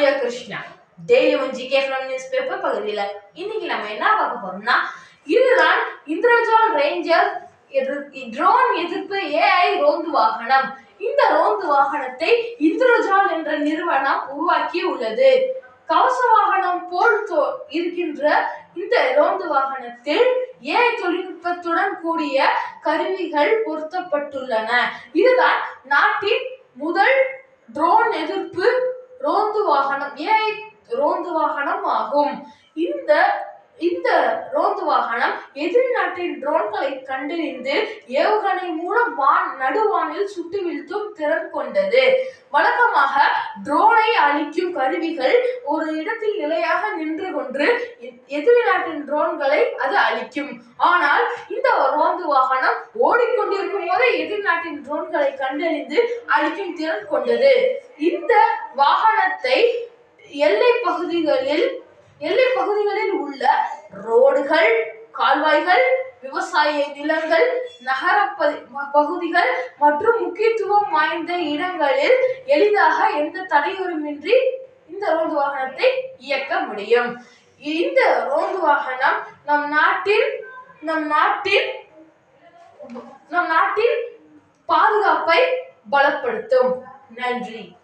Leo Krishna daily one GK from news paper பகுதியில். இன்னைக்கு நம்ம என்ன பார்க்க போறோம்னா இதுதான் இந்திரஜால் ரேஞ்சர் ட்ரோன் எதிர்ப்பு ஏஐ ரோந்து வாகனம். இந்த ரோந்து வாகனத்தை இந்திரஜால் என்ற நிறுவனம் உருவாக்கி உள்ளது கவச வாகனம் போல் இருக்கின்ற இந்த ரோந்து வாகனத்தில் ஏஐ தொழில்நுட்பத்துடன் கூடிய கருவிகள் பொருத்தப்பட்டுள்ளன. இதுதான் நான் முதல் ட்ரோன் எதிர்ப்பு ரோந்து வாகனம் ஏஐ ரோந்து வாகனம் ஆகும். இந்த இந்த ரோந்து வாகனம் எதிர்நாட்டின் ட்ரோன்களை கண்டறிந்து ஏவுகணை மூலம் வான் நடுவானில் சுட்டு வீழ்த்தும் திறன் கொண்டது. வழக்கமாக ட்ரோனை அழிக்கும் கருவிகள் ஒரு இடத்தில் நிலையாக நின்று கொண்டு எ- எதிரி நாட்டின் ட்ரோன்களை அது அழிக்கும். ஆனால் இந்த ரோந்து வாகனம் ஓடிக்கொண்டிருக்கும் போதே எதிரி நாட்டின் ட்ரோன்களை கண்டறிந்து அழிக்கும் திறன் கொண்டது. இந்த வாகனத்தை எல்லை பகுதிகளில் எல்லை பகுதிகளில் உள்ள ரோடுகள் கால்வாய்கள் விவசாய நிலங்கள் நகர பகுதிகள் மற்றும் முக்கியத்துவம் வாய்ந்த இடங்களில் எளிதாக எந்த தடையுமின்றி இந்த ரோந்து வாகனத்தை இயக்க முடியும். இந்த ரோந்து வாகனம் நம் நாட்டில் நம் நாட்டில் நம் நாட்டின் பாதுகாப்பை பலப்படுத்தும். நன்றி.